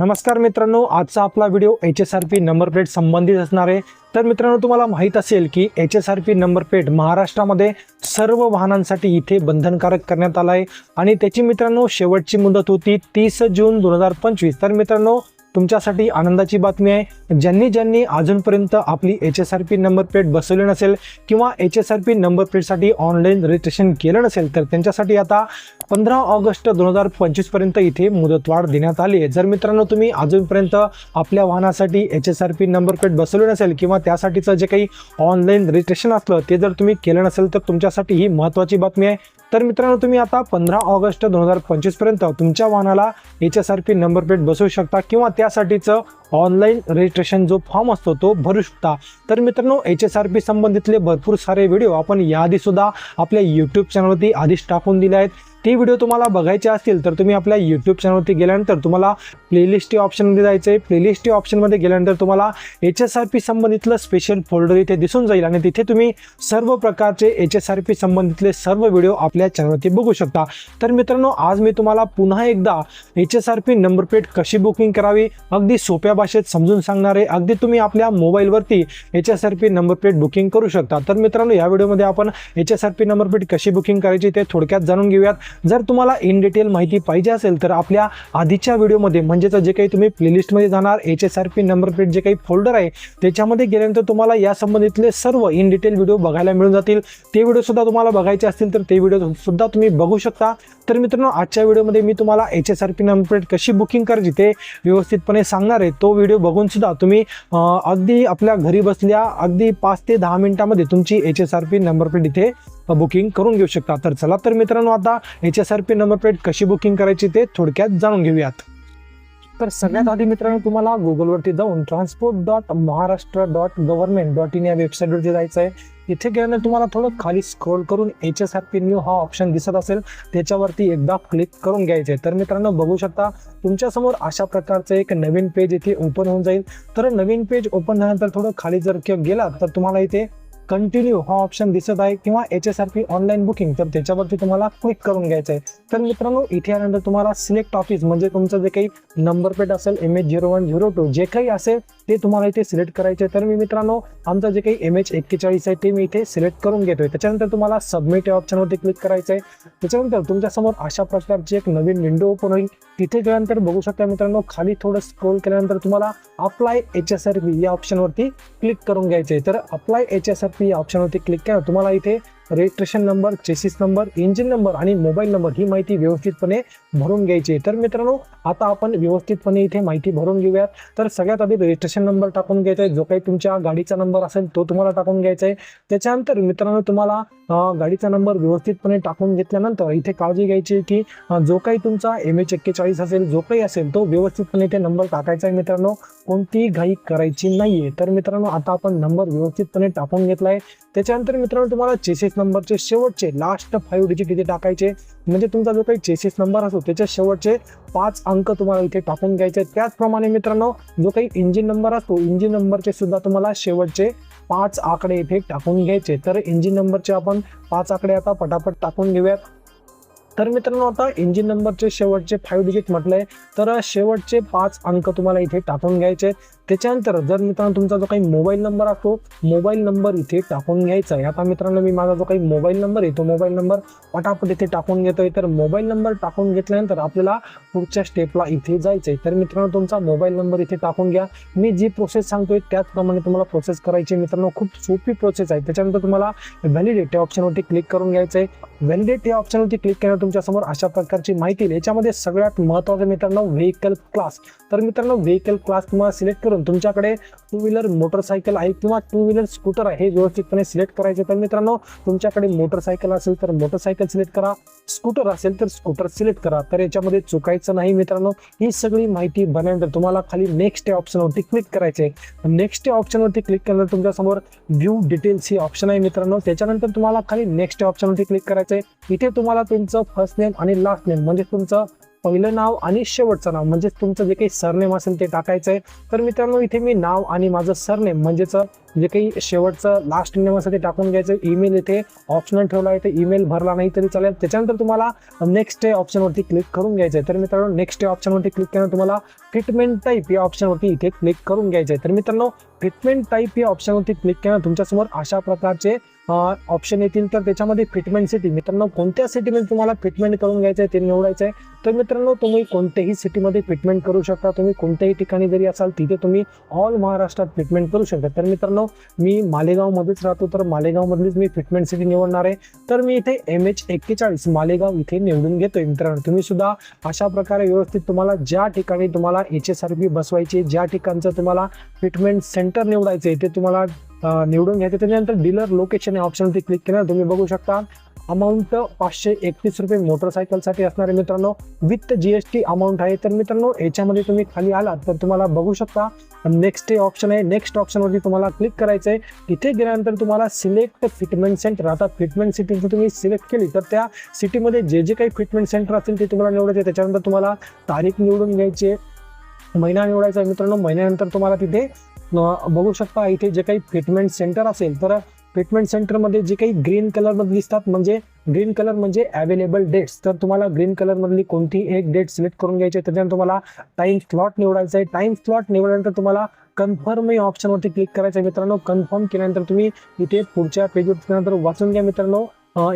नमस्कार मित्रांनो आजचा आपला video H S R P number plate संबंधित असणार आहे. तर मित्रांनो तुम्हाला माहीत असेल की H S R P number plate महाराष्ट्रामध्ये सर्व वाहनांसाठी इथे बंधनकारक करण्यात आला आहे. आणि त्याची मित्रांनो शेवटची मुदत होती तीस जून दोन हजार पंचवीस. तर मित्रांनो तुमच्यासाठी आनंदाची बातमी आहे. ज्यांनी ज्यांनी अजूनपर्यंत आपली H S R P number plate बसवली नसेल किंवा H S R P number प्लेटसाठी ऑनलाईन रजिस्ट्रेशन केलं नसेल तर त्यांच्यासाठी आता पंधरा ऑगस्ट दोन हजार पंचवीसपर्यंत इथे मुदतवाढ देण्यात आली आहे. जर मित्रांनो तुम्ही अजूनपर्यंत आपल्या वाहनासाठी H S R P number plate बसवली नसेल किंवा त्यासाठीचं जे काही ऑनलाईन रजिस्ट्रेशन असलं ते जर तुम्ही केलं नसेल तर तुमच्यासाठी ही महत्त्वाची बातमी आहे. तर मित्रांनो तुम्ही आता पंधरा ऑगस्ट दोन हजार पंचवीसपर्यंत तुमच्या वाहनाला H S R P number plate बसवू शकता किंवा त्यासाठीचं ऑनलाईन रजिस्ट्रेशन जो फॉर्म असतो तो भरू शकता. तर मित्रांनो एच एस आर पी संबंधितले भरपूर सारे व्हिडिओ आपण याआधीसुद्धा आपल्या यूट्यूब चॅनलवरती आधीच टाकून दिले आहेत. ते व्हिडिओ तुम्हाला बघायचे असतील तर तुम्ही आपल्या यूट्यूब चॅनलवरती गेल्यानंतर तुम्हाला प्लेलिस्ट ऑप्शनमध्ये जायचं आहे प्लेलिस्ट ऑप्शनमध्ये गेल्यानंतर तुम्हाला एच एस आर पी संबंधितलं स्पेशल फोल्डर इथे दिसून जाईल आणि तिथे तुम्ही सर्व प्रकारचे एच एस आर पी संबंधितले सर्व व्हिडिओ आपल्या चॅनलवरती बघू शकता. तर मित्रांनो आज मी तुम्हाला पुन्हा एकदा H S R P number plate कशी बुकिंग करावी अगदी सोप्या भाषेत समजून सांगणार आहे. अगदी तुम्ही आपल्या मोबाईलवरती H S R P number plate booking करू शकता. तर मित्रांनो या व्हिडिओमध्ये आपण H S R P number plate कशी बुकिंग करायची ते थोडक्यात जाणून घेऊयात. जर तुम्हाला इन डिटेल माहिती पाहिजे असेल तर आपल्या आधीच्या व्हिडिओमध्ये म्हणजेच जे काही तुम्ही प्लेलिस्टमध्ये जाणार H S R P number plate जे काही फोल्डर आहे त्याच्यामध्ये गेल्यानंतर तुम्हाला या संबंधितले सर्व इन डिटेल व्हिडिओ बघायला मिळून जातील. ते व्हिडिओसुद्धा तुम्हाला बघायचे असतील तर ते व्हिडिओसुद्धा तुम्ही बघू शकता. तर मित्रांनो आजच्या व्हिडिओमध्ये मी तुम्हाला H S R P number plate कशी बुकिंग करायची ते व्यवस्थितपणे सांगणार आहे. तो व्हिडिओ बघूनसुद्धा तुम्ही अगदी आपल्या घरी बसल्या अगदी पाच ते दहा मिनिटामध्ये तुमची H S R P number plate इथे बुकिंग करून घेऊ शकता. तर चला तर मित्रांनो आता H S R P number plate कशी बुकिंग करायची ते थोडक्यात जाणून घेऊयात. तर सगळ्यात आधी मित्रांनो तुम्हाला गुगलवरती जाऊन transport dot Maharashtra dot government dot in या वेबसाईटवरती जायचं आहे इथे गेल्यानंतर तुम्हाला थोडं खाली स्क्रोल करून H S R P new हा ऑप्शन दिसत असेल त्याच्यावरती एकदा क्लिक करून घ्यायचे तर मित्रांनो बघू शकता तुमच्यासमोर अशा प्रकारचं एक नवीन पेज इथे ओपन होऊन जाईल. तर नवीन पेज ओपन झाल्यानंतर थोडं खाली जर किंवा गेला तर तुम्हाला इथे कंटिन्यू हा ऑप्शन दिसत आहे किंवा H S R P online booking तर त्याच्यावरती तुम्हाला क्लिक करून घ्यायचं आहे तर मित्रांनो इथे आल्यानंतर तुम्हाला सिलेक्ट ऑफिस म्हणजे तुमचं जे काही नंबर प्लेट असेल M H zero one zero two जे काही असेल ते तुम्हाला इथे सिलेक्ट करायचे आहे. तर मी मित्रांनो आमचं जे काही एम एच एक्केचाळीस आहे ते मी इथे सिलेक्ट करून घेतोय. त्याच्यानंतर तुम्हाला सबमिट या ऑप्शनवरती क्लिक करायचं आहे त्याच्यानंतर तुमच्यासमोर अशा प्रकारची एक नवीन विंडो ओपन होईल. तिथे गेल्यानंतर बघू शकता मित्रांनो खाली थोडं स्क्रोल केल्यानंतर तुम्हाला apply H S R B या ऑप्शनवरती क्लिक करून घ्यायचे आहे. तर अप्लाय एच एस आर या ऑप्शनवरती क्लिक केलं. तुम्हाला इथे registration number chassis number engine number आणि मोबाईल नंबर ही माहिती व्यवस्थितपणे भरून घ्यायची आहे. तर मित्रांनो आता आपण व्यवस्थितपणे इथे माहिती भरून घेऊयात. तर सगळ्यात आधी रजिस्ट्रेशन नंबर टाकून घ्यायचा आहे. जो काही तुमच्या गाडीचा नंबर असेल तो तुम्हाला टाकून घ्यायचा आहे. त्याच्यानंतर मित्रांनो तुम्हाला गाडीचा नंबर व्यवस्थितपणे टाकून घेतल्यानंतर इथे काळजी घ्यायची आहे की जो काही तुमचा एम एच एक्केचाळीस असेल जो काही असेल तो व्यवस्थितपणे इथे नंबर टाकायचा आहे मित्रांनो. कोणतीही घाई करायची नाहीये. तर मित्रांनो आता आपण नंबर व्यवस्थितपणे टाकून घेतला आहे. त्याच्यानंतर मित्रांनो तुम्हाला चेसिस नंबरचे शेवटचे लास्ट फाईव्ह डिजिट इथे टाकायचे. म्हणजे तुमचा जो काही चेसिस नंबर असतो त्याच्या शेवटचे पाच अंक तुम्हाला इथे टाकून घ्यायचे. त्याचप्रमाणे मित्रांनो जो काही इंजिन नंबर असतो इंजिन नंबरचे सुद्धा तुम्हाला शेवटचे पाच आकडे इथे टाकून घ्यायचे. तर इंजिन नंबरचे आपण पाच आकडे आता पटापट टाकून घेऊयात. तर मित्रांनो आता इंजिन नंबरचे शेवटचे फाईव्ह डिजिट म्हटलंय. तर शेवटचे पाच अंक तुम्हाला इथे टाकून घ्यायचे. त्याच्यानंतर जर मित्रांनो तुमचा जो काही मोबाईल नंबर असतो मोबाईल नंबर इथे टाकून घ्यायचा आहे. आता मित्रांनो मी माझा जो काही मोबाईल नंबर आहे तो मोबाईल नंबर पटापट इथे टाकून घेतोय. तर मोबाईल नंबर टाकून घेतल्यानंतर आपल्याला पुढच्या स्टेपला इथे जायचंय. तर मित्रांनो तुमचा मोबाईल नंबर इथे टाकून घ्या. मी जी प्रोसेस सांगतोय त्याचप्रमाणे तुम्हाला प्रोसेस करायची आहे. मित्रांनो. खूप सोपी प्रोसेस आहे. त्याच्यानंतर तुम्हाला व्हॅलिडेट या ऑप्शनवरती क्लिक करून घ्यायचं आहे. व्हॅलिडेट या ऑप्शनवरती क्लिक केल्यावर तुमच्यासमोर अशा प्रकारची माहिती येईल. याच्यामध्ये सगळ्यात महत्त्वाचं मित्रांनो व्हेकल क्लास तर मित्रांनो व्हेकल क्लास तुम्हाला सिलेक्ट करून तुमच्याकडे टू व्हीलर मोटरसायकल आहे किंवा टू व्हीलर स्कूटर आहे हे व्यवस्थितपणे सिलेक्ट करायचे तर मित्रांनो तुमच्याकडे मोटरसायकल असेल तर मोटरसायकल सिलेक्ट करा. स्कूटर असेल तर स्कूटर सिलेक्ट करा. तर याच्यामध्ये चुकायचं नाही मित्रांनो. ही सगळी माहिती बनल्यानंतर तुम्हाला खाली नेक्स्ट या ऑप्शनवरती क्लिक करायचे नेक्स्ट या ऑप्शनवरती क्लिक केल्यानंतर तुमच्यासमोर व्ह्यू डिटेल्स ही ऑप्शन आहे मित्रांनो. त्याच्यानंतर तुम्हाला खाली नेक्स्ट या ऑप्शनवरती क्लिक करायचं आहे इथे तुम्हाला तुमचं फर्स्ट नेम आणि लास्ट नेम म्हणजे तुमचं पहिलं नाव आणि शेवटचं नाव म्हणजेच तुमचं जे काही सरनेम असेल ते टाकायचं आहे तर मित्रांनो इथे मी नाव आणि माझं सरनेम म्हणजेच जे काही शेवटचं लास्ट नेम असेल ते टाकून घ्यायचं. ईमेल इथे ऑप्शनल ठेवला आहे तर ईमेल भरला नाही तरी चालेल. त्याच्यानंतर तुम्हाला नेक्स्ट डे ऑप्शनवरती क्लिक करून घ्यायचं आहे तर मित्रांनो नेक्स्ट डे ऑप्शनवरती क्लिक केल्यानंतर तुम्हाला ट्रीटमेंट टाईप या ऑप्शनवरती इथे क्लिक करून घ्यायचं आहे तर मित्रांनो ट्रीटमेंट टाईप या ऑप्शनवरती क्लिक केल्यानंतर तुमच्यासमोर अशा प्रकारचे ऑप्शन येतील तर त्याच्यामध्ये फिटमेंट सिटी मित्रांनो कोणत्या सिटीमध्ये तुम्हाला फिटमेंट करून घ्यायचं आहे ते निवडायचं आहे तर मित्रांनो तुम्ही कोणत्याही सिटीमध्ये फिटमेंट करू शकता. तुम्ही कोणत्याही ठिकाणी जरी असाल तिथे तुम्ही ऑल महाराष्ट्रात फिटमेंट करू शकता. तर मित्रांनो मी मालेगावमध्येच राहतो तर मालेगावमधलीच मी फिटमेंट सिटी निवडणार आहे. तर मी इथे एम एच एक्केचाळीस मालेगाव इथे निवडून घेतोय. मित्रांनो तुम्ही सुद्धा अशा प्रकारे व्यवस्थित तुम्हाला ज्या ठिकाणी तुम्हाला एच एस आर पी बसवायची ज्या ठिकाणचं तुम्हाला फिटमेंट सेंटर निवडायचं आहे ते तुम्हाला निवडून घ्यायचं. त्याच्यानंतर डीलर लोकेशन या ऑप्शनवरती क्लिक केलं. तुम्ही बघू शकता अमाऊंट पाचशे एकतीस रुपये मोटरसायकलसाठी असणार आहे मित्रांनो. With G S T amount आहे. तर मित्रांनो याच्यामध्ये तुम्ही खाली आलात तर तुम्हाला बघू शकता. नेक्स्ट डे ऑप्शन आहे. नेक्स्ट ऑप्शनवरती तुम्हाला क्लिक करायचं आहे तिथे गेल्यानंतर तुम्हाला सिलेक्ट फिटमेंट सेंटर आता फिटमेंट सिटी जर तुम्ही सिलेक्ट केली तर त्या सिटीमध्ये जे जे काही फिटमेंट सेंटर असतील ते तुम्हाला निवडायचे. त्याच्यानंतर तुम्हाला तारीख निवडून घ्यायची आहे. महिना निवडायचा आहे मित्रांनो. महिन्यानंतर तुम्हाला तिथे बघू शकता इथे जे काही फिटमेंट सेंटर असेल तर फिटमेंट सेंटरमध्ये जे काही ग्रीन कलरमध्ये दिसतात म्हणजे ग्रीन कलर म्हणजे अवेलेबल डेट्स तर तुम्हाला ग्रीन कलरमधली कोणती एक डेट सिलेक्ट करून घ्यायची आहे त्याच्यानंतर तुम्हाला टाइम स्लॉट निवडायचा आहे. टाइम स्लॉट निवडल्यानंतर तुम्हाला कन्फर्म या ऑप्शनवरती क्लिक करायचं आहे. मित्रांनो कन्फर्म केल्यानंतर तुम्ही इथे पुढच्या पेजवर नंतर वाचून घ्या मित्रांनो.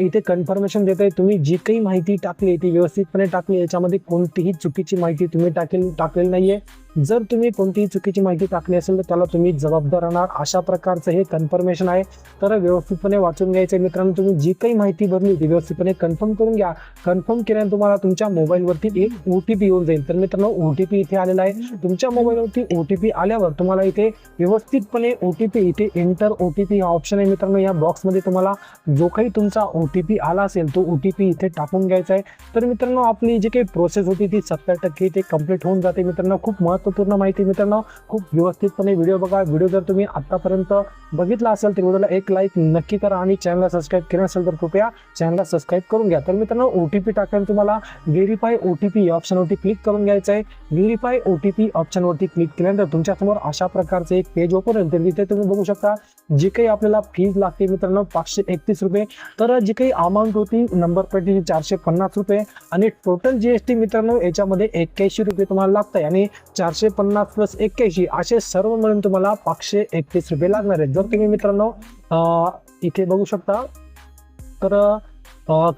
इथे कन्फर्मेशन देत आहे तुम्ही जी काही माहिती टाकली आहे ती व्यवस्थितपणे टाकली याच्यामध्ये कोणतीही चुकीची माहिती तुम्ही टाकेल टाकलेली नाहीये. जर तुम्ही कोणतीही चुकीची माहिती टाकली असेल तर त्याला तुम्ही जबाबदार राहणार. अशा प्रकारचं हे कन्फर्मेशन आहे. तर व्यवस्थितपणे वाचून घ्यायचं आहे मित्रांनो तुम्ही जी काही माहिती भरली ती व्यवस्थितपणे कन्फर्म करून घ्या. कन्फर्म केल्याने तुम्हाला तुमच्या मोबाईलवरती एक ओ टी पी येऊन जाईल. तर मित्रांनो ओ टी पी इथे आलेला आहे. तुमच्या मोबाईलवरती ओ टी पी आल्यावर तुम्हाला इथे व्यवस्थितपणे ओ टी पी इथे एंटर ओ टी पी हा ऑप्शन आहे. मित्रांनो या बॉक्समध्ये तुम्हाला जो काही तुमचा ओ टी पी आला असेल तो ओ टी पी इथे टाकून घ्यायचा आहे. तर मित्रांनो आपली जी काही प्रोसेस होती ती सत्तर टक्के इथे कंप्लीट होऊन जाते. मित्रांनो खूप महत्त्वपूर्ण माहिती मित्रांनो खूप व्यवस्थितपणे व्हिडिओ बघा. व्हिडिओ जर तुम्ही आतापर्यंत बघितला असेल तर व्हिडिओला एक लाईक नक्की करा आणि चॅनलला सबस्क्राईब केलं असेल तर कृपया चॅनलला सबस्क्राईब करून घ्या. तर मित्रांनो ओ टी पी टाकल्याने तुम्हाला व्हेरीफाय ओ टी पी ऑप्शनवरती क्लिक करून घ्यायचं आहे. व्हेरीफाय ओ टी पी ऑप्शनवरती क्लिक केल्यानंतर तुमच्यासमोर अशा प्रकारचे एक पेज ओपन होईल. तर तिथे तुम्ही बघू शकता जी काही आपल्याला फीज लागते मित्रांनो पाचशे एकतीस रुपये. तर जी काही अमाऊंट होती नंबर प्लेटची चारशे पन्नास रुपये. आणि टोटल जी एस टी मित्रांनो याच्यामध्ये एक्क्याऐंशी रुपये तुम्हाला लागत आहे आणि चारशे पन्नास प्लस एक्क्याऐंशी असे सर्व मिळून तुम्हाला पाचशे एकतीस रुपये लागणार आहेत. जर तुम्ही मित्रांनो इथे बघू शकता. तर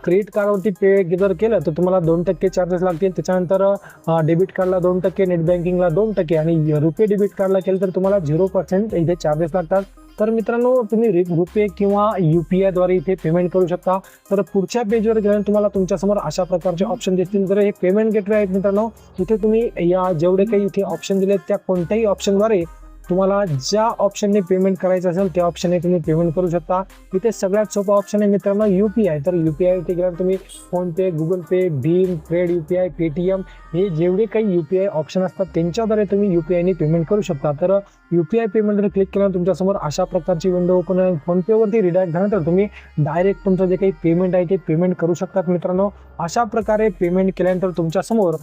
क्रेडिट कार्डवरती पे जर केलं तर तुम्हाला दोन टक्के चार्जेस लागतील. त्याच्यानंतर डेबिट कार्डला दोन टक्के नेट बँकिंगला दोन टक्के आणि रुपे डेबिट कार्डला केलं तर तुम्हाला झिरो पर्सेंट इथे चार्जेस लागतात. तर मित्रांनो तुम्ही रुपे किंवा यू पी आयद्वारे इथे पेमेंट करू शकता. तर पुढच्या पेजवर गेल्यानंतर तुम्हाला तुमच्यासमोर अशा प्रकारचे ऑप्शन दिसतील. तर हे पेमेंट गेटवे आहेत मित्रांनो. इथे तुम्ही या जेवढे काही इथे ऑप्शन दिले त्या कोणत्याही ऑप्शनद्वारे तुम्हाला ज्या ऑप्शनने पेमेंट करायचं असेल त्या ऑप्शनने तुम्ही पेमेंट करू शकता. इथे सगळ्यात सोपा ऑप्शन आहे मित्रांनो यू पी आय तर यू पी आय गेल्यावर तुम्ही PhonePe Google pay Bhim trade U P I Paytm हे जेवढे काही यू पी आय ऑप्शन असतात त्यांच्याद्वारे तुम्ही यू पी आयने पेमेंट करू शकता. तर यू पी आय पेमेंटवर क्लिक केल्यानंतर तुमच्यासमोर अशा प्रकारची विंडो ओपन होईल फोनपेवरती रिडायरेक्ट झाल्यानंतर तुम्ही डायरेक्ट तुमचं जे काही पेमेंट आहे ते पेमेंट करू शकतात मित्रांनो. अशा प्रकारे पेमेंट केल्यानंतर तुमच्यासमोर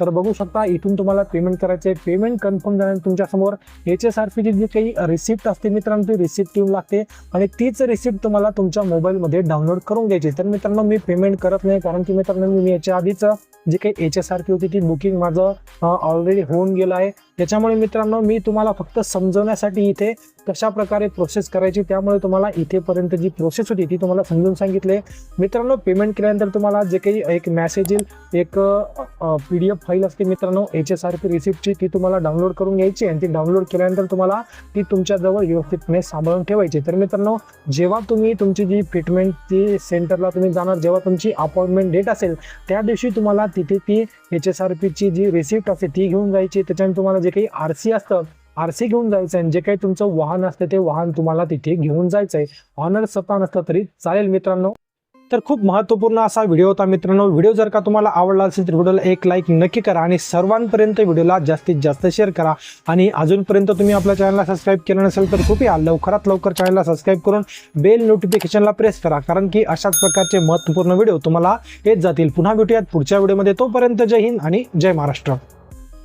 तर बघू शकता इथून तुम्हाला पेमेंट करायचे आहे. पेमेंट कन्फर्म झाल्यानंतर तुमच्यासमोर एच एस आर पीची जी काही रिसिप्ट असते मित्रांनो ती रिसिप्ट येऊन लागते. आणि तीच रिसिप्ट तुम्हाला तुमच्या मोबाईलमध्ये डाउनलोड करून घ्यायची. तर मित्रांनो मी पेमेंट करत नाही. कारण की मित्रांनो मी याच्या आधीच जे काही एच एस आर पी होती ती बुकिंग माझं ऑलरेडी होऊन गेलं आहे. त्याच्यामुळे मित्रांनो मी तुम्हाला फक्त समजवण्यासाठी इथे कशा प्रकारे प्रोसेस करायची त्यामुळे तुम्हाला इथेपर्यंत जी प्रोसेस होती ती तुम्हाला समजून सांगितले. मित्रांनो पेमेंट केल्यानंतर तुम्हाला जे काही एक मॅसेज येईल एक पी डी एफ फाईल असते मित्रांनो एच एस आर पी रिसिप्टची ती तुम्हाला डाउनलोड करून घ्यायची आणि ती डाउनलोड केल्यानंतर तुम्हाला ती तुमच्याजवळ व्यवस्थितपणे सांभाळून ठेवायची. तर मित्रांनो जेव्हा तुम्ही तुमची जी फिटमेंटची सेंटरला तुम्ही जाणार जेव्हा तुमची अपॉइंटमेंट डेट असेल त्या दिवशी तुम्हाला तिथे ती एच एस आर पीची जी रिसिप्ट असते ती घेऊन जायची. त्याच्याने तुम्हाला जे काही आर सी असतं आर सी घेऊन जायचं आहे जे काही तुमचं वाहन असतं ते वाहन तुम्हाला तिथे घेऊन जायचं आहे ऑनर स्वतः नसलं तरी चालेल मित्रांनो. तर खूप महत्त्वपूर्ण असा व्हिडिओ होता मित्रांनो. व्हिडिओ जर का तुम्हाला आवडला असेल तर व्हिडिओला एक लाईक नक्की करा आणि सर्वांपर्यंत व्हिडिओला जास्तीत जास्त शेअर करा. आणि अजूनपर्यंत तुम्ही आपल्या चॅनलला सबस्क्राईब केलं नसेल तर कृपया लवकरात लवकर चॅनलला सबस्क्राईब करून बेल नोटिफिकेशनला प्रेस करा. कारण की अशाच प्रकारचे महत्त्वपूर्ण व्हिडिओ तुम्हाला येत जातील. पुन्हा भेटूयात पुढच्या व्हिडिओमध्ये तोपर्यंत जय हिंद आणि जय महाराष्ट्र.